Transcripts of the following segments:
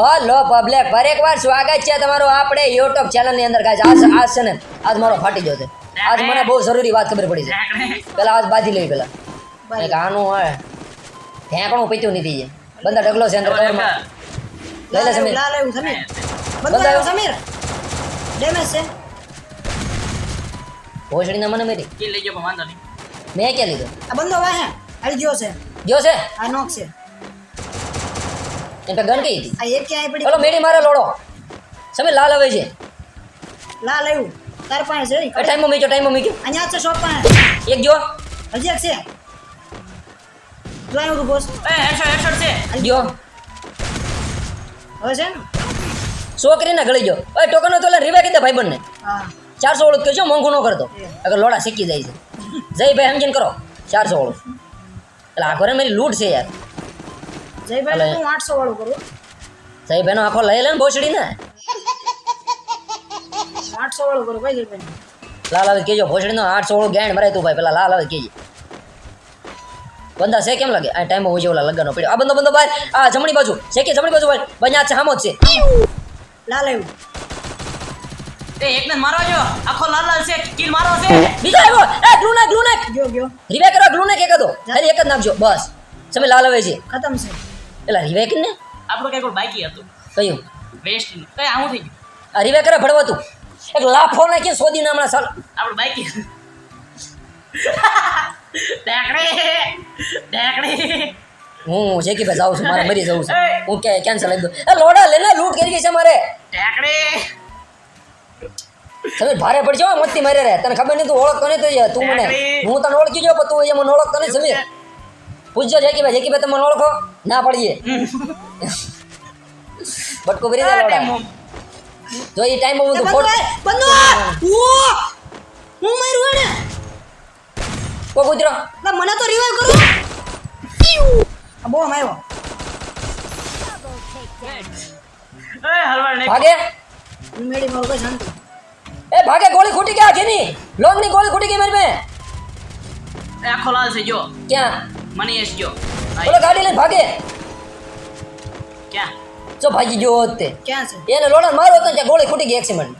Hello public ફરી એકવાર સ્વાગત છે તમારું આપણે યુટ્યુબ ચેનલની અંદર. ગાઈસ આજ આજ છે ને આજ મારો ફાટી ગયો છે. આજ મને બહુ જરૂરી વાત ખબર પડી છે. પેલા આજ બાજી લઈ પેલા. એક આનું હોય. ઠેકણું પીતું નથી જે બંદા ઢગલો છે અંદર કવરમાં લઈ લે સમીર. આવ્યું સમીર. ડેમેજ છે. ભોસડીને મને મેરી. કે લઈ ગયો વાંધો નહીં. મેં ક્યાં લીધો? આ બંદો વાહે. આવી ગયો છે. ગયો છે? આ નોક છે. એમ કે ગન કઈ હતી એક મેડી મારે લોડો. સમય લાલ આવે છે. લાલ આવ્યું. તાર પાસે છે. એ ટાઈમ મૂક્યો ટાઈમ મૂક્યો. અહીંયા છે શોપ પાસે. એક જો હજી એક છે. જો આવ્યું બોસ. એ હેડશોટ હેડશોટ છે. જો હવે છે ને? છોકરીને ગળી ગયો. ઓય ટોકન તો લે રીવા કીધા ભાઈબંધને. હા. ચારસો ઓળખ કહેજો મોંઘું ન કરતો અગર લોડા શીખી જાય છે. જય ભાઈ સમજીને કરો. ચારસો ઓળખ એટલે આ ઘરે મારી લૂંટ છે યાર. જયભાઈ હું આઠસો વાળું કરું. જય ભાઈનો આખો લઈ લે ને ભોસડીને હું આઠસો વાળું કરું ભાઈ જયભાઈ લાલ આવે કહેજો ભોસડીનો આઠસો ઓળખ ગેંડ મરાય તું ભાઈ પેલા લાલ આવે કહેજે. બંદા છે કેમ લાગે? આ ટાઈમ હોય ઓલા લગ્નનો પડ્યો આ બંદો બંદો બહાર આ જમણી બાજુ. છે કે જમણી બાજુ ભાઈ? બન્યા છે હામો જ છે. લાલ આવ્યું. એ એકને મારો જો આખો લાલ લાલ છે. કિલ મારો છે. બીજો આવ્યો. એ ગ્લુનેક ગ્લુનેક. ગયો ગયો. રિવે કરો ગ્લુનેક એક હતો. એક જ નાખજો. બસ. તમે લાલ આવે છે. ખતમ છે. પેલા રિવેક ને આપણું કઈ કોઈ બાકી હતું. કયું? વેસ્ટ કઈ આવું થઈ ગયું? આ રિવે કરે ભડવતું એક લાફો નાખી સોદી હમણાં સાલ આપણું બાકી ઢેકડી ઢેકડી હું શેકી ભાઈ જાઉં છું મારે મરી જવું છે. હું કે કેન્સલ કરી દઉં. એ લોડા લેને લૂંટ કરી ગઈ છે મારે. ઢેકડી તમે ભારે પડશે મસ્તી મારે રે તને ખબર નહીં તું ઓળખતો નહીં તો તું મને. હું તને ઓળખી ગયો પણ તું એ મને ઓળખતો નહીં સમીર પૂછજો જેકી ભાઈ જેકી ભાઈ તમે મને ઓળખો ના પડીએ બટકો ભરી દે લોડા જો એ ટાઈમ હું એ તું બંદો ફોટ આય, બંદો ઓ હું માર્યું એને કો કૂતરો ના મને તો રિવાઈવ કરો આ બોમ આવ્યો એ હલવાડ નહીં ભાગે હું મેળી મારું કઈ શાંતિ એ ભાગે ગોળી ખૂટી ગયા ઘીની લોંગની ગોળી ખૂટી ગઈ મારી મેં એ આખો લાલ છે જો ક્યાં મનીએશ જો ઓલો ગાડી લઈને ભાગે ક્યાં જો ભાગી ગયો હોત તે ક્યાં છે એને લોડા મારો હતો ને ત્યાં ગોળી ખૂટી ગઈ એક્સિડન્ટ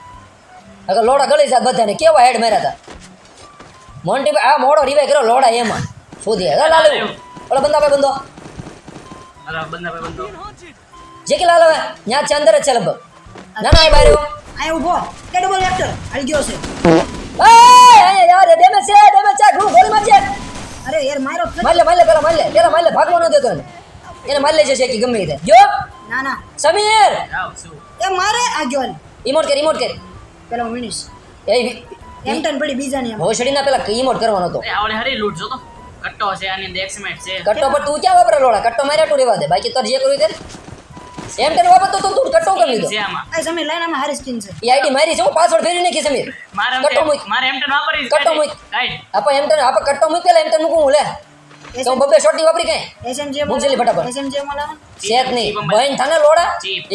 અગર લોડા ગળી જાય બધાને કેવા હેડ માર્યા હતા મોન્ટી ભાઈ આ મોડો રિવાય કર્યો લોડા એમાં શોધી હે લાલ આવ્યું. ઓલો બંદા ભાઈ બંદો અરે બંદા ભાઈ બંદો જે કે લાલ હવે ત્યાં છે અંદર જ છે લગભગ ના ના એ બહાર આવ્યો આ ઊભો કે ડબલ વેક્ટર આવી ગયો છે એ અહીંયા યાર ડેમેજ છે ડેમેજ છે ઘણું ગોળી મારજે અરે યાર મારો જ માર લે માર લે પેલા મારલે પેલા માર લે ભાગવા ન દેતો એને. એને માર જશે છે કે ગમે તે. જો! ના ના. સમીર! એ મારે આ ગયો. ને ઈમોટ કર ઈમોટ કર. પેલા હું વિનીશ. એ એમ ટન પડી બીજા ને ભોસડીના પેલા ઈમોટ કરવાનો હતો. એ આવડે હરી લૂટ જો તો. કટ્ટો છે આની અંદર એક્સમેટ છે. કટ્ટો પર તું ક્યાં વાપરે લોડા કટ્ટો માર્યા તું રેવા દે. બાકી તાર જે કરવું તે એમ તને બાબત તો તું કટ્ટો કરી લીધો. આ સમીર લાઈન આમાં હારી સ્કીન છે. એ આઈડી મારી છે હું પાસવર્ડ ફેરી નાખી સમીર મારે કટો મૂક. મારે એમ ટન વાપરી કટો મૂક. રાઈટ આપા એમ તને આપા કટો મૂક પેલા એમ તને મૂકું હું લે. તો બબે શોર્ટી વાપરી કઈ? એસએમજી મૂંગફલી ફટાફટ. એસએમજી મળે શેક નહીં. બહેન થાને લોડા.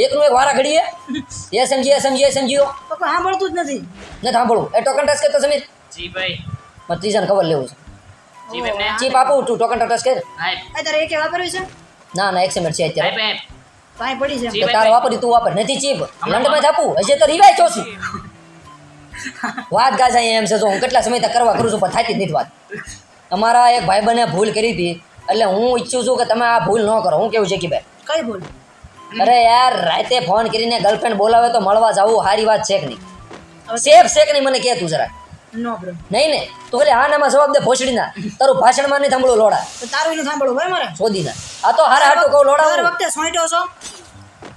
એક નું એક વારા ઘડીએ. એસએમજી એસએમજી એસએમજી તો કોઈ સાંભળતું જ નથી. ન સાંભળું એ ટોકન ટચ તો સમીર જી ભાઈ. મારે ત્રીજાને ખબર લેવું છે. ચીપ આપું તું ટોકન ટચ કર હા આ તારે એકે વાપરવી છે? ના ના એક્સેમેન્ટ છે અત્યારે. અહીં પડી છે જી. વાપરી તું વાપર. નથી ચીપ લંડમાં જ આપું હજે તો રિવાય છો છું. વાત ગાજા એમ છે. જો હું કેટલા સમયથી કરવા કરું છું પણ થાતી જ નથી વાત. અમારા એક ભાઈ બને ભૂલ કરી હતી. એટલે હું ઈચ્છું છું કે તમે આ ભૂલ ન કરો. હું કેવું છે કે ભાઈ? કઈ ભૂલ? અરે યાર રાતે ફોન કરીને ગર્લફ્રેન્ડ બોલાવે તો મળવા જવું. સારી વાત છે કે નહીં? સેફ છે કે નહીં મને કે તું જરા નો બ્રો. નહીં ને તો એટલે હા નામાં જવાબ દે ભોસડીના. તારું ભાષણમાં નહીં સાંભળું લોડા. તો તારું એને સાંભળવું હોય મારે શોધીના આ તો હારા હાટું કહું લોડા દર વખતે સોઈટો છો?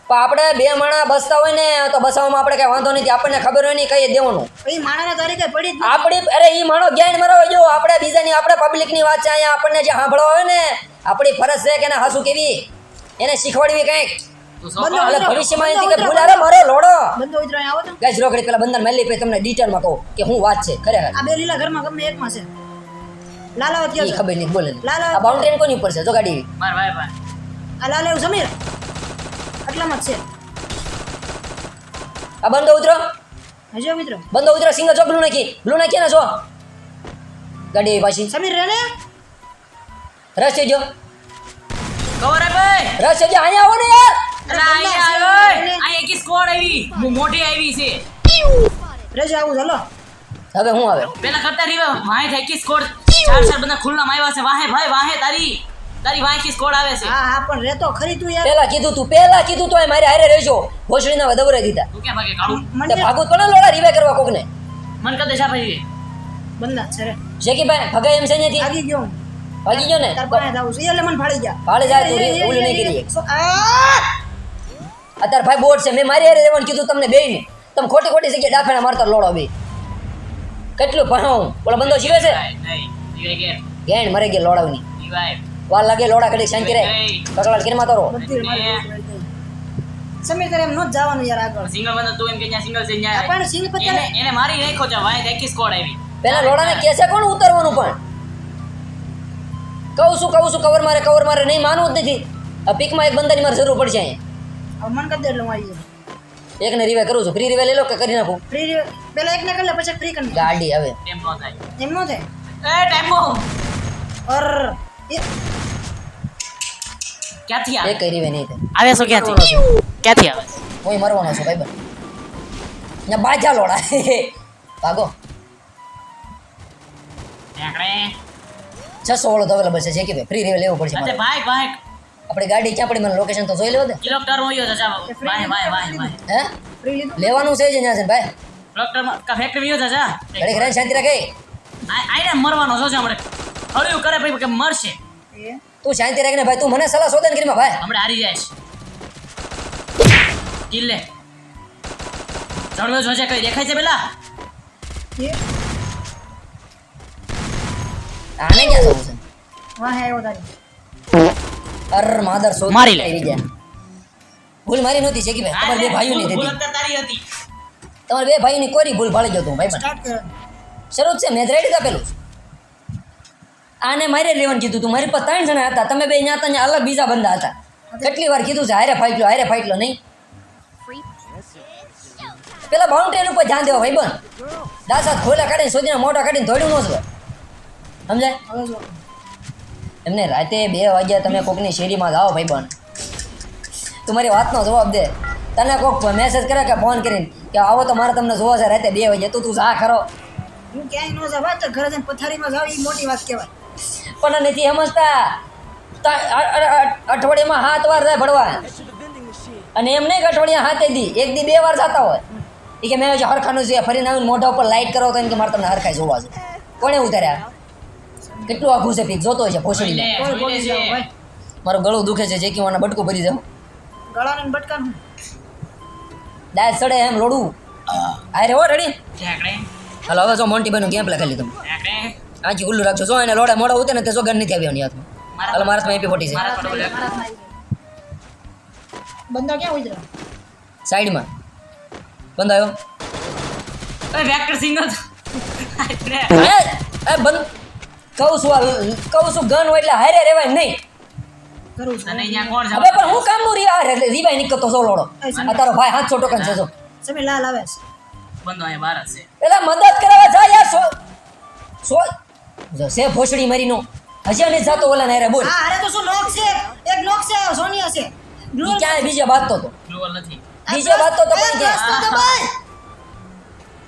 પણ આપણે બે માણા બસતા હોય ને તો બસાવવામાં આપણે કઈ વાંધો નથી. આપણને ખબર હોય નહીં કઈ દેવાનું. એ માણાના તારીખે પડી આપણી અરે એ માણો જ્ઞાન મરાવો જો. આપણે બીજાની આપણે પબ્લિકની વાત છે અહીંયા આપણને જે સાંભળવા હોય ને આપણી ફરજ છે કે એને હાસુ કેવી? એને શીખવાડવી કંઈક. એટલે ભવિષ્યમાં બંધો કે ભૂલ અરે મારો લોડો. બંધો ઉતરો આવો તો. ગાઈસ રોકડી પેલા બંદર મેલી પછી તમને ડિટેલમાં કહું કે હું વાત છે ખરેખર. આ બે લીલા ઘરમાં ગમે એકમાં છે. લાલાવત ઈ ખબર નહીં બોલે લાલ આ બાઉન્ડ્રી કોની ઉપર છે? જો ગાડી. માર ભાઈ ભાઈ આ લાલ સમીર આટલામાં જ છે. આ બંધો ઉતરો. હજો મિત્રો બંધો ઉતરો સિંગલ જો બ્લુ નાખી. બ્લુ નાખી ને જો. ગાડી પાછી. સમીર રે ને રસ થઈ ગયો કવર આપે ભાઈ? રસ થઈ ગયો અહીંયા આવો ને યાર. સ્કોડ આવી. મોટી આવી છે. રેજો આવું ચાલો હવે હું આવે? પેલા કરતા રીવે વાહે થાય કે સ્કોડ ચાર ચાર બધા ખુલ્લામાં આવ્યા છે. વાહે ભાઈ વાહે તારી તારી વાહે કી સ્કોડ આવે છે. હા હા પણ રેતો ખરી તું યાર. પેલા કીધું તું પેલા કીધું તો મારે હારે રહેજો. ભોસડીના દબરાઈ દીધા. તું ભાગે કાળું? મને ને લોડા રીવે કરવા કોકને. મન કદે શા ભાઈ? છે રે. ભગાય એમ છે આગી ગયો ભાગી ગયો ને? તાર પાસે જાવું છે. એટલે મને જાય તું નહીં આ! અત્યારે ભાઈ બોટ છે મેં મારી હારે રહેવાનું કીધું તમને બે ને તમે ખોટી ખોટી જગ્યાએ ડાફેણા મારતા લોડો બે. કેટલું ભણાવું? ઓલો બંદો જીવે છે? ગેણ મરે ગયા લોડાવની. જીવાય. વાર લાગે લોડા કડી શાંતિ રહે? કકડાટ કરી માતો રહો. બધી મારી જોડે ગઈ. સમીર તારે એમ નો જવાનું યાર આગળ. સિંગલ બંધ તું એમ કે ત્યાં સિંગલ છે ત્યાં પણ સિંગલ પત્તા એને એને મારી નાખો છે વાહે દેખી સ્કોડ આવી. પેલા લોડાને કેસે કોણ ઉતારવાનું પણ? કહું છું કહું છું કવર મારે કવર મારે નહીં માનવું જ નથી. આ પીકમાં એક બંદાની મારે જરૂર પડશે અહીંયા. મન કરી દે એટલે હું આવી જાઉં. એકને રીવે કરું છું. ફ્રી રિવે લઈ લો કે કરી નાખું? ફ્રી પેલા એક ને કરી લે પછી ફ્રી કરી ગાડી હવે. એમ નો થાય. એમ નો થાય? એ ટેમ્પો અર ક્યાંથી આવે? એક રીવે નહીં થાય. આવે છો ક્યાંથી? ક્યાંથી આવે? કોઈ મરવાનો છો ભાઈ ને બાજા લોડા ભાગો. છસો વાળો તો અવેલેબલ છે કે ભાઈ? ફ્રી રિવે લેવું પડશે ભાઈ ભાઈ. આપણી ગાડી ક્યાં પડી? મને લોકેશન તો જોઈ લેવો દે. કિલોમીટર હોયો છે જા ભાઈ ભાઈ ભાઈ ભાઈ હે? લેવાનું છે જ ન્યા છે ભાઈ કિલોમીટર કા ફેક્ટરી હોયો છે જા. ઘરે રહીને શાંતિ રાખે. આ આઈને મરવાનો છો છે હમણે હળ્યું કરે ભાઈ કે મરશે. તું શાંતિ રાખીને ભાઈ. તું મને સલાહ શોધન કરી ભાઈ. હમણે હારી જાય કિલ્લે જણવે જોજે કઈ દેખાય છે પેલા? આને ક્યાં જવું છે? વાહ હે તારી. અર માદર સો મારી લે. આવી ગયા. ભૂલ મારી નહોતી છે કે ભાઈ. તમારે બે ભાઈઓની ભૂલ હતી. અત્યારે તારી હતી. તમારે બે ભાઈની કોરી ભૂલ ભાળી ગયો તું ભાઈ સ્ટાર્ટ કર. શરૂ છે મેં રેડી આપેલું આને મારે લેવન કીધું તું. મારી પાસે ત્રણ જણા હતા. તમે બે અહીંયા હતા અલગ બીજા બંદા હતા. કેટલી વાર કીધું છે હારે ફાઈટ લો હારે ફાઈટ લો નહીં. પેલા બાઉન્ડ્રી ઉપર ધ્યાન દેવા ભાઈ બન દાસાત ખોલા કાઢીને સોજીના મોટા કાઢીને દોડ્યું ન સમજાય? એમને રાતે બે વાગ્યા તમે કોકની શેરીમાં જાઓ ભાઈ પણ તું મારી વાતનો જવાબ દે. તને કોક મેસેજ કરે કે ફોન કરીને કે આવો તો મારે તમને જોવા છે રાતે બે વાગ્યા. તું તું જા ખરો. હું ક્યાંય નો જવા તો ઘરે જઈને પથારીમાં જાવ એ મોટી વાત કહેવાય. પણ નથી સમજતા. અઠવાડિયામાં સાત વાર જાય ભણવા. અને એમ નહીં કે અઠવાડિયા હાથે દી એક દી બે વાર જતા હોય. એ કે મેં હરખાનું છે ફરીને આવીને મોઢા ઉપર લાઈટ કરો તો એમ કે મારે તમને હરખાઈ જોવા છે. કોણે ઉતાર્યા? કેટલું આઘું છે પીક જોતો હોય છે ભાઈ મારું ગળું દુખે છે જે મને બટકું ભરી જાઉં ગળાને બટકાનું દાય સડે એમ લોડું. અરે હો રેડી હાલો હવે જો મોન્ટી બેનું ગેમ લખેલી તમે આજી ઉલ્લું રાખજો. જો એને લોડા મોડા ઉતરે ને તે જો ગન નથી આવ્યો એની હાથમાં. હાલો મારા એપી ફોટી છે. બંદા ક્યાં ઉતર્યા સાઈડમાં. બંદા આવ્યો. એ વેક્ટર સિંગલ એ એ બંધ. કહું છું કહું છું ગન હોય એટલે હારે રહેવાય નહીં. કરું છું. તને અહીંયા કોણ હવે પણ હું કામનું રિવા રિવાય નીકળતો છો લોડો આ તારો ભાઈ હાથ છોટો કન છે જો સમીર લાલ આવે છે. બંધો અહીંયા બહાર છે પેલા મદદ કરાવવા જા યાર સો સો જો સે ભોસડી મરીનો. હજી અને જાતો ઓલા ને બોલ. હા અરે તો શું નોક છે? એક નોક છે સોનિયા છે. ક્યાંય બીજે બાતતો તો. ગ્લુઅલ નથી. બીજે બાતતો તો પણ કે.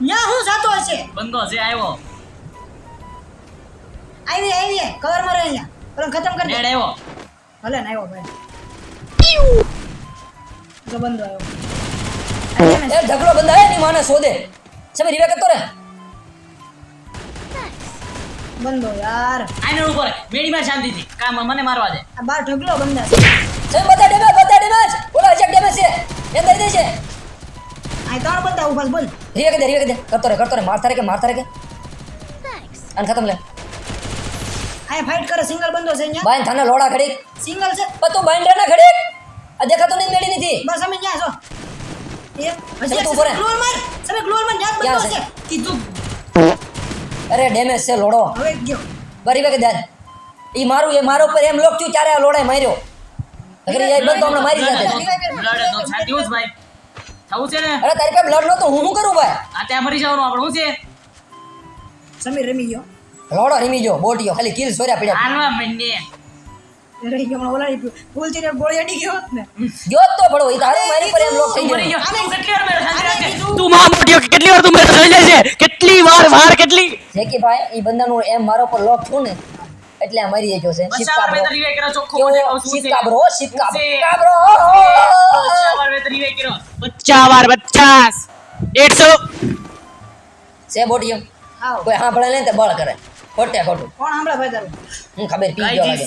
ન્યા હું જાતો હશે? બંધો છે આવ્યો આવી આવી કવર મારે અહીંયા. પણ ખતમ કરી દે. આવ્યો. ભલે ને આવ્યો ભાઈ. જો બંધો આવ્યો. એ ઢગલો બંધાયની માને શોધે. સમય રિવે કરતો રે. બંધો યાર. આને ઉપર. મેડીમાં શાંતિથી કામ મને મારવા દે. આ બાર ઢગલો બંધા છે. છે બધા ડેમેજ બધા ડેમેજ ઓલા હજાર ડેમેજ છે. એ દઈ દે છે આ ત્રણ બંધા ઊભા બોલ. રિવે કે દે રિવે કે દે. કરતો રે કરતો રે. મારતા રે કે મારતા રે કે? અને ખતમ લે. આ ફાઇટ કરે સિંગલ બંધો છે અહીંયા. બાઈન થાને લોડા ખડી સિંગલ છે. પણ તું બાઈન ડેના ખડી આ દેખાતો નહીં મેળી નથી. બસ અમે ત્યાં છો. એ હજી તું ઊભો ગ્લોર માર. સમે ગ્લોર માર ન્યા જ બંધો છે? કીધું. અરે ડેમેજ છે લોડો. હવે ગયો. બરી કે દાદ ઈ મારું એ મારો પર એમ લોક થયું ત્યારે આ લોડાએ માર્યો. અગર એ બંધ હમણાં મારી જાતે તો ભાઈ. થવું છે ને? અરે તારી પાસે બ્લડ નહોતું હું શું કરું ભાઈ? આ ત્યાં મરી જવાનું આપણે શું છે? સમીર રમી ગયો. લોડો રીમી જો બોટીયો ખાલી કિલ સોર્યા પડ્યા. આનવા મંડે. રહી ગયો હમણાં ઓલાડી ગયો. ગોળી અડી ગયો ને. ગયો તો પડો ઈ તારું મારી પર એમ લોક થઈ મરી ગયો. ગયો તું કેટલી ઘાટીઓ કેટલી વાર તું મેં થઈ છે? કેટલી વાર વાર કેટલી? જેકી ભાઈ એ બંદાનું એમ મારો પર લોક થયું ને એટલે મરી ગયો છે. મેં શીત છે. કાબરો શીત છે. કાબરો. બચ્ચા વાર મેં. બચ્ચા વાર પચાસ બોટીઓ? કોઈ સાંભળે નહીં તો બળ કરે. ખોટે ખોટું કોણ સાંભળે ભાઈ તારું? હું ખબર પી ગયો લાગે.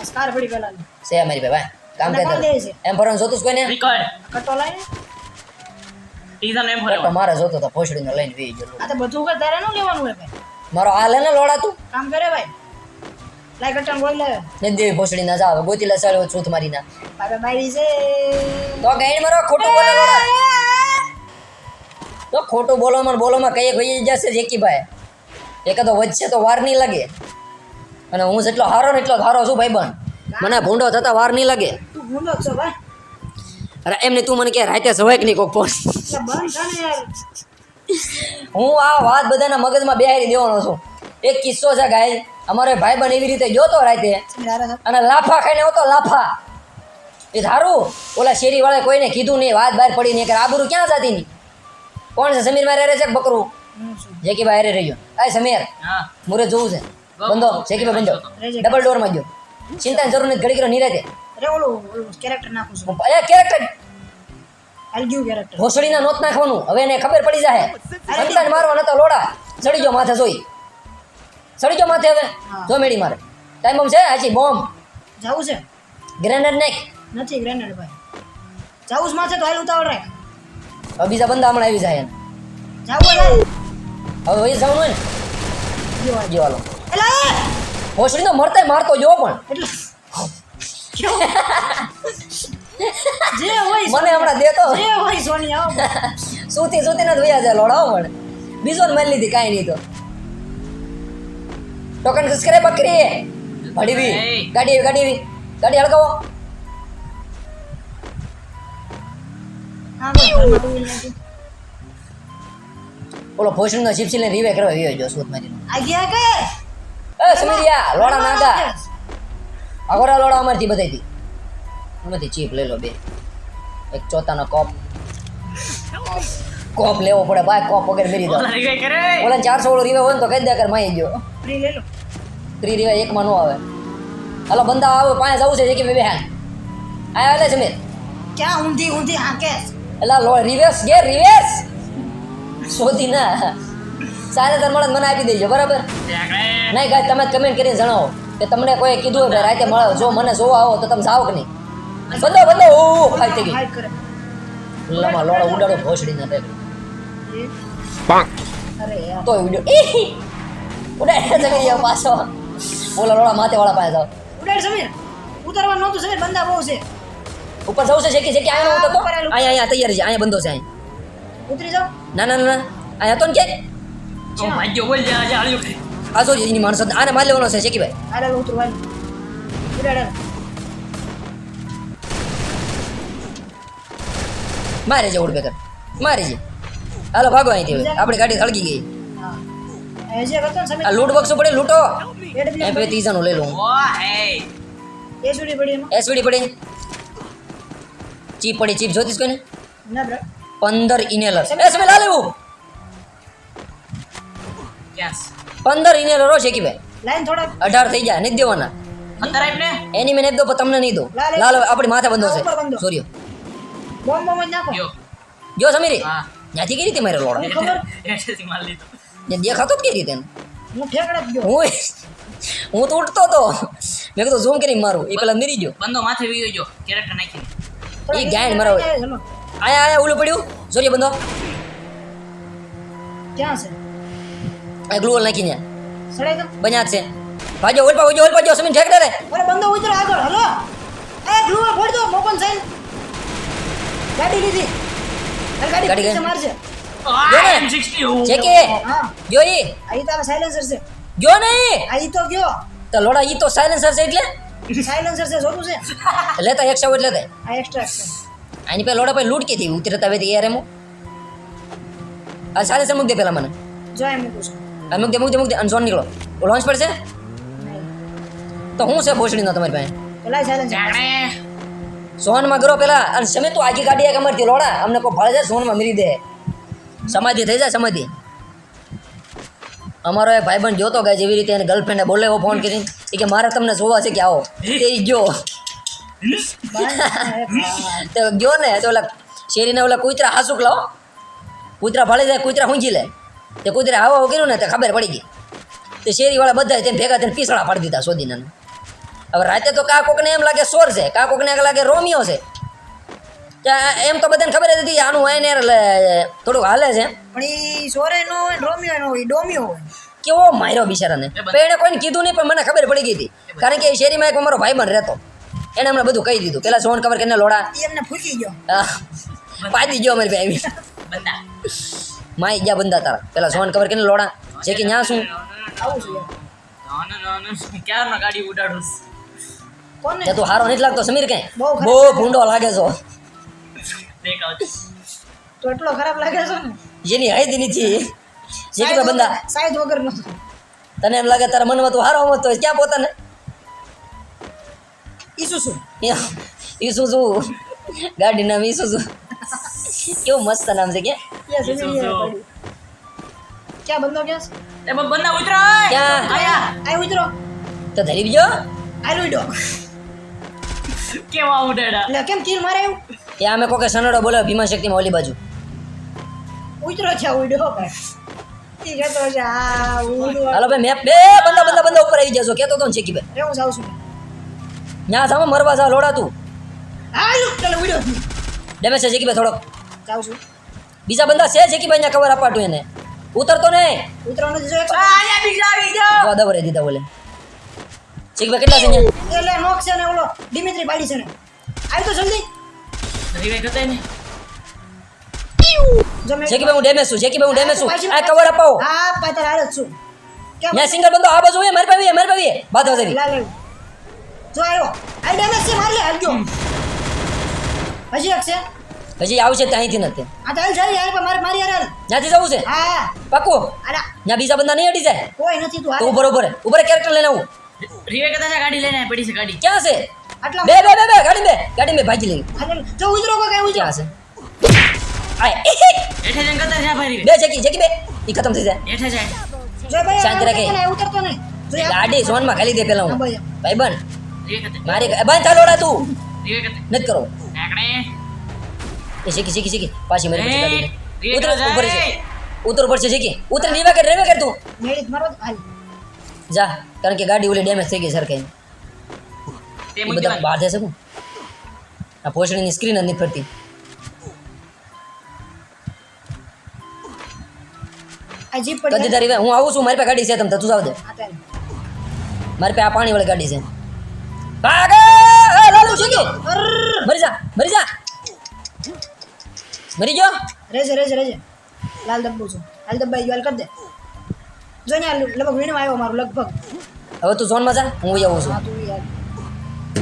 આ સ્કાર પડી પેલા સે અમારી ભાઈ કામ છે? એમ ફરવાનું જોતું કોઈને? રિકોર્ડ. કટો લાઈને? ટીઝર એમ તો ભરેલો મારે જોતો તો ભોસડીનો લઈને વી ગયો. આ તો બધું કઈ તારે ન લેવાનું હોય ભાઈ. મારો હાલ હે ને લોડા તું? કામ કરે ભાઈ. લાઈ કટન ગોળ લે. ને દેવી ભોસડી ના જાવ ગોતી લે સળ્યો છૂત મારી ના. બાબા છે. તો ગાઈડ મારો ખોટું બોલે લોડા. તો ખોટું બોલોમાં ને બોલોમાં કઈ કઈ જશે જેકીભાઈ એક તો વચ્ચે તો વાર નહીં લાગે. અને હું જેટલો હારો ને એટલો હારો છું ભાઈબંધ. મને ભૂંડો થતા વાર નહીં લાગે. અરે એમને તું મને કે રાતે સવાય કે નહીં કોક ફોન? હું આ વાત બધાના મગજમાં બેહારી દેવાનો છું. એક કિસ્સો છે ગાય અમારો ભાઈબંધ એવી રીતે ગયો તો રાતે. અને લાફા ખાઈને હોતો લાફા. એ ધારું? ઓલા શેરી વાળા કોઈને કીધું નહીં વાત બહાર પડી નહીં. કે આબરૂ ક્યાં જતી નહીં કોણ છે? સમીર મારે છે બકરું? હું ભાઈ અરે રહ્યો. આ સમીર હા. મુરે જોવું છે. બંધો. જેકી ભાઈ બંધો. ડબલ ડોરમાં જો ચિંતા જરૂર નથી. ઘડી ઘડી નિરાતે અરે ઓલું ઓલું કેરેક્ટર નાખું છું. એ કેરેક્ટર હાલ ગયું કેરેક્ટર ભોસડીના નોત નાખવાનું. હવે એને ખબર પડી જાય સંતાન મારવા નતો લોડા. ચડી ગયો માથે જોઈ. ચડી ગયો માથે હવે. જો મેડી મારે. ટાઈમ બોમ્બ છે? હાચી બોમ્બ જવું છે? ગ્રેનેડ નેક નથી ગ્રેનેડ ભાઈ. જવું જ માથે તો હાલ ઉતાવળ રાખ. બીજા બંદા હમણાં આવી જાય એને. જાવું હવે વહી જવાનું હોય ને. ગયો આજે. જો હાલો એલા એ! મારતો જો પણ. જે હોય મને હમણાં દેતો. જે હોય સોની આવો. સુતી સુતી નથી વયા જાય લોડાઓ પણ. બીજો ને મળી લીધી કાંઈ નહીં તો. ટોકન સબસ્ક્રાઇબ કરી. ગાડી વી Hey. ગાડી ગાડી ગાડી હળગાવો. હા ઓલો ભોસડીનો ચીપસી લઈને રિવે કરવા વ્યો જો સુત મારી. આ ગયા કે? એ સમીરિયા લોડા નાગા. અગોરા લોડા અમારથી બધાયથી. એમાંથી ચીપ લઈ લો બે. એક ચોથાનો કોપ. કોપ લેવો પડે બાય કોપ વગર મેરી દો. ઓલા કરે? ઓલા ચારસો ઓળો રિવે હોય ને તો કહી દે કર માઈ ગયો. ફ્રી લઈ લો. ત્રી રીવે એકમાં નો આવે. હાલો બંદા આવે પાંચ જવું છે કે બે હાલ. આયા એટલે સમીર ક્યાં ઊંધી ઊંધી હા કે એલા લો રિવેર્સ ગે રિવેર્સ શોધી ના સારે તાર મળે મને આપી દેજો બરાબર? નહીં કાંઈ તમે કમેન્ટ કરીને જણાવો કે તમને કોઈ કીધું હોય કે રાતે મળો જો મને જોવા આવો તો તમે જાઓ કે નહીં? બંધો બંધો ઓ ફાઈટ થઈ ગઈ કરે. લોડો ઉડાડો ભોસડી ના ટેક એ. વિડિયો! ઉડાડ્યા જમી જાવ પાછો? બોલા લોડા માથે વાળા પાસે જાવ ઉડાડ સમીર ઉતારવાનું નહોતું સમીર બંદા બહુ છે. ઉપર જવું છે શેકી શેકી આયા નહોતો તો અહીંયા અહીંયા તૈયાર છે અહીંયા બંધો છે અહીં ઉતરી જાઓ ના ના ના આ અહીંયા હતો ને ક્યાંક ઓ ભાગ્યો બોલ જા જા આ છે એની માણસો આને માર લેવાનો છે શેકી ભાઈ. અરે ઉતરું હાલ. ઉડાડ. મારે છે બેકર મારે છે હાલો ભાગો અહીંથી આપણી ગાડી સળગી ગઈ. એ જે આ લૂટ બોક્સ પડે લૂટો. એમ પે ત્રીજાનું લઈ લઉં. એ સુડી પડી એમાં? એસવીડી પડી. ચીપ પડી ચીપ જોતીશ કોઈને? ના બ્રો. પંદર ઇનેલર એ સમય લા લેવું યસ પંદર ઇનેલરો છે કે ભાઈ. લાઈન થોડા અઢાર થઈ જાય નથી દેવાના. અંદર આપ એની મેં દો તમને નહીં દો લાલ આપણી માથે બંધો છે. સૂર્ય બોમ્બ બોમ્બ નાખો. જો. સમીરી. હા. ત્યાંથી કઈ રીતે મારે લોડા? ખબર. એસેસી માર લીધો. ને દેખાતો જ કઈ રીતે હું ઠેકડે ગયો. હું હું તો ઉઠતો હતો. મેં કીધું ઝૂમ કરી મારું. એ પેલા મરી ગયો. બંધો માથે વીયો ગયો. કેરેક્ટર નાખી એ ગાયન મારો ચલો આયા આયા ઓલું પડ્યું. સૂર્ય બંધો. ક્યાં છે? આ ગ્લુઅલ નાખીને સડે બન્યા છે. ભાજો ઓલપા ઓજો ઓલપા જો સમીન ઠેકડે રે ઓરે બંધો ઉતરો આગળ હલો. એ ગ્લુ ફોડ દો મોકન સાઈન ગાડી લીધી. અરે ગાડી ગાડી ગાડી ગઈ. મારશે. જો ને. M60 છે કે? હા. ગયો ઈ? આ સાયલેન્સર છે. ગયો નહીં આ ઈ તો ગયો. તો લોડા ઈ તો છે એટલે? સાયલેન્સર છે જોતું છે. લેતા એક્સ્ટ્રા લેતા આ એક્સ્ટ્રા છે આની પેલા લોડા પછી લૂટકી કીધી ઉતરતા વેતી યાર એમ આ સાલે સમુક દે પેલા મને. જો એમ મૂકું છું. આ દે મૂક દે મૂક દે અને નીકળો. લોન્ચ પડશે? તો હું છે ભોસડીનો તમારી પાસે? પેલા સાલે જાણે. સોનમાં કરો પેલા અને સમે તું આગી ગાડી એક અમારથી લોડા અમને કોઈ ફાળે છે સોનમાં મરી દે. સમાધિ થઈ જાય સમાધિ. અમારો એ ભાઈબંધ જોતો ગયા જેવી રીતે એને ગર્લફ્રેન્ડે બોલાવ્યો ફોન કરીને. કે મારે તમને જોવા છે કે આવો. તે ઈ ગયો. તો ગયો ને તો ઓલા શેરીને ઓલા કૂતરા હાસુક લાવો કૂતરા ફાળી જાય કૂતરા ઊંઘી લે. તે કૂતરા હાવા કર્યું ને તે ખબર પડી ગઈ. તે શેરીવાળા બધા તેને ભેગા થઈને પીસળા પાડી દીધા શોધીને હવે રાતે તો કા કોકને એમ લાગે સોર છે કા કોકને એમ લાગે રોમિયો છે. એમ તો બધાને ખબર જ હતી આનું હોય ને થોડુંક હાલે છે. પણ એ સોરે નો રોમિયો નો હોય ડોમિયો હોય. કેવો માર્યો બિચારાને? પણ એને કોઈને કીધું નહીં પણ મને ખબર પડી ગઈ હતી. કારણ કે એ શેરીમાં એક અમારો ભાઈબંધ રહેતો. એને અમને બધું કહી દીધું. પેલા સોન કવર કરીને લોડા. એમને ફૂકી ગયો. પાડી ગયો અમારી ભાઈ. બંદા. માઈ ગયા બંદા તારા. પેલા સોન કવર કરીને લોડા. જે કે ન્યા શું? આવું છું. ક્યારનો ગાડી ઉડાડું કોને? તું હારો નથી લાગતો. સમીર કઈ બહુ ભૂંડો લાગે છો. તો એટલો ખરાબ લાગે છે ને? જેની હાઈદ નથી. જે કે બંદા. સાઈડ વગર નો તને એમ લાગે તારા મનમાં તું હારો મત તો ક્યાં પોતાને? ઈસુ ઈસુસુ. ઈસુઝુ ગાડી નામ ઈસુસુ. કેવું મસ્ત નામ છે કે? ક્યાં બંદો ક્યાં? એ બંદા ઉતરો ક્યાં? આયા. આય ઉતરો. તો ધરી બીજો. આય લુઈડો કેવા ઉડેડા લે કેમ કિલ મારે એવું? કે અમે કોકે સનડો બોલ્યો ભીમા શક્તિમાં ઓલી બાજુ. ઉતરો છે ઉડો ઈ કહેતો તો જા ઉડો. હાલો ભાઈ મેપ બે બંદા બંદા બંદા ઉપર આવી જજો કેતો તો ને શેકી ભાઈ. હું જાઉં છું. ન્યા સામે મરવા જા લોડા તું ડેમેજ છે જેકી ભાઈ થોડોક. જાઉં છું. બીજા બંદા છે જેકી ભાઈ ત્યાં કવર અપાટું એને. ઉતરતો નહીં. ઉતરવાનો જો આયા બીજા આવી જાઓ તો દવરે દીધા બોલે. જેકી ભાઈ કેટલા છે ને એટલે નોક છે ને ઓલો દિમિત્રી પાડી છે ને. આવી તો જલ્દી. રિવાઇવ હતા ને જો ભાઈ હું ડેમેજ છું શેકી ભાઈ હું ડેમેજ છું. આ કવર અપાવો. હા પાતર હાલ છું. ત્યાં સિંગલ બંદો આ બાજુ હોય મારી પાવી મારી પાવી બાદ લાલ. જો આવ્યો આ ડેમેજ છે મારી લે હાલ ગયો હજી એક છે પછી આવશે ત્યાં અહીંથી નથી આ તો હાલ જાય યાર પણ મારે મારી યાર હાલ ત્યાંથી જવું છે? હા. પાકું? અલા ત્યાં બીજા બંદા નહીં અડી જાય? કોઈ નથી તું તો હાલ. ઉપર ઉપર ઉપર કેરેક્ટર લઈને આવું. રિવાઇવ કરતા છે ગાડી લઈને આયા, પડી છે ગાડી. ક્યાં છે? આટલા બે બે બે બે ગાડી બે ગાડી બે ભાજી લઈ હાલ, જો ઉતરો કોઈ કઈ ઉતરો ક્યાં છે? આય. હેઠે જઈને કરતા છે ભાઈ બે જેકી જેકી બે. ઈ ખતમ થઈ જાય. હેઠે જાય. જો ભાઈ શાંતિ રાખે. ઉતરતો નહીં, ઉતરતો નહીં જો યાર. ગાડી સોનમાં ખાલી દે પેલા હું. હા, ભાઈ. ભાઈ બન રિવાઇવ કરતા મારી બંધ થા લોડા તું રિવાઇવ કરતા નથી કરો આકડે એ શીખી શીખી શીખી પાછી મારી પછી ગાડી એ, લે. ઉતર જાય. ઉપર છે ઉતર ઉપર છે શીખી ઉતર રીવા કર રીવા કર તું મેળી જ મારો જ હાલ જા કારણ કે ગાડી ઓલી ડેમેજ થઈ ગઈ સરખે તે એ મૂકી બધા દેવાની. બહાર જશે હું આ પોછડીની સ્ક્રીન જ નથી ફરતી આ જીપ પડી કદી તારી હું આવું છું મારી પાસે ગાડી છે તમે તું જાવ દે આ તારી. મારી પાસે આ પાણી વાળી ગાડી છે ભાગે એ લાલુ અરર. મરી જા મરી જા! મરી ગયો? રેજે રેજે રેજે. લાલ ડબ્બુ છું. લાલ ડબ્બા હાલ કર દે. જો ને લગભગ વીણો આવ્યો મારો લગભગ. હવે તું ઝોનમાં જા હું અહીં આવું છું.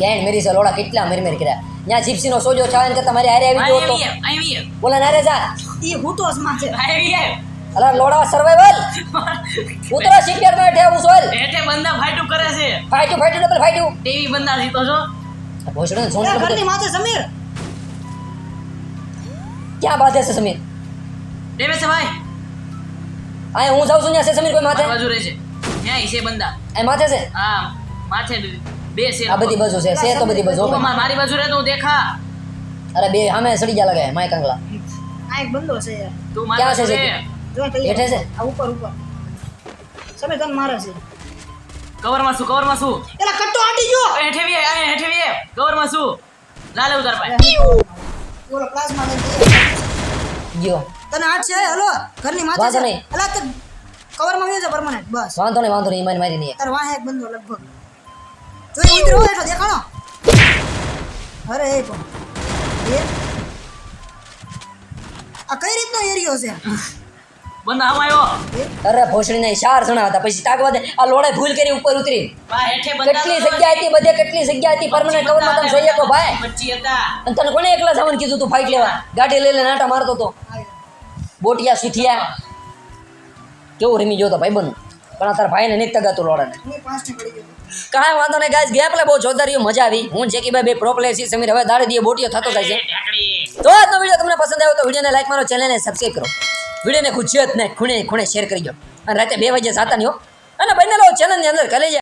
ગેન મેરી છે? લોડા કેટલા મેરી મેરી કર્યા? ત્યાં જીપ્સીનો સોજો છાવે ને કરતા મારી હારે આવી ગયો આવી તો. બોલા નારે જા. ઈ હું તો અસમાં છે આવી આવીએ. અલા લોડા સર્વાઈવલ ઉતરા સિક્યોરમાં છું હેઠે બંદા ફાઈટુ કરે છે. ફાઈટુ ફાઈટુ ડબલ ફાઈટુ ટીવી બંદા જીતો છો ભોસડો સોન ઘરની માથે સમીર. ક્યાં બાત છે સમીર? ડેમેજ છે ભાઈ. આ હું જાઉં છું ને છે સમીર કોઈ માથે? બાજુ રહે છે. ક્યાં ઈ છે બંદા. એ માથે છે? હા માથે બે છે આ બધી બાજુ છે છે તો બધી બાજુ મારી બાજુ રહે તો હું દેખા. અરે બે સામે સડી ગયા લાગે માય કંગલા આ એક બંદો છે યાર. તું મારી ક્યાં છે. જો તો હેઠે છે? આ ઉપર ઉપર. સમીર તને મારે છે. કવરમાં શું કવરમાં શું? એલા કટ્ટો આટી ગયો એ હેઠે વી આ હેઠે વી કવરમાં શું? લાલે ઉતાર પાય ઓલો પ્લાઝમા લઈ ગયો. તને આઠ છે? હલો ઘરની માથે છે. એલા તે કવરમાં વ્યુ છે પરમાનન્ટ બસ. વાંધો નહીં વાંધો નહીં મારી મારી નહીં. તાર વાહે એક બંદો લગભગ. જો ઈ ઉતરો એટલો દેખાણો. અરે એ પણ. આ કઈ રીતનો એરિયો છે? બંધ આવ્યો અરે ચાર જણા હતા. પછી તાકવા દે. આ લોડે ભૂલ કરી ઉપર ઉતરી. કેટલી જગ્યા હતી બધે? કેટલી જગ્યા હતી? પરમનન્ટ કવરમાં તમે જઈ ભાઈ. અને તને કોને એકલા જવાનું કીધું તું ફાઇટ લેવા? ગાડી લઈ લઈને આટા મારતો તો. બોટિયા સુથિયા. કેવું રમી જોતો ભાઈ બનું. પણ તારા ભાઈને નહીં તગાતું લોડાને કાંઈ વાંધો નહીં ગાય ગયા પેલા બહુ જોરદાર મજા આવી. હું જેકી ભાઈ બે પ્રો છે સમીર હવે દાડે દીએ બોટિયો થતો થાય છે. તો આજનો વીડિયો તમને પસંદ આવ્યો તો વિડીયોને લાઈક મારો ચેનલને સબસ્ક્રાઈબ કરો. વિડીયોને ખુશિયતને ખૂણે ખૂણે શેર કરી દો અને રાતે બે વાગે સાતા નહીં હો અને બનેલો ચેનલની અંદર કલેજા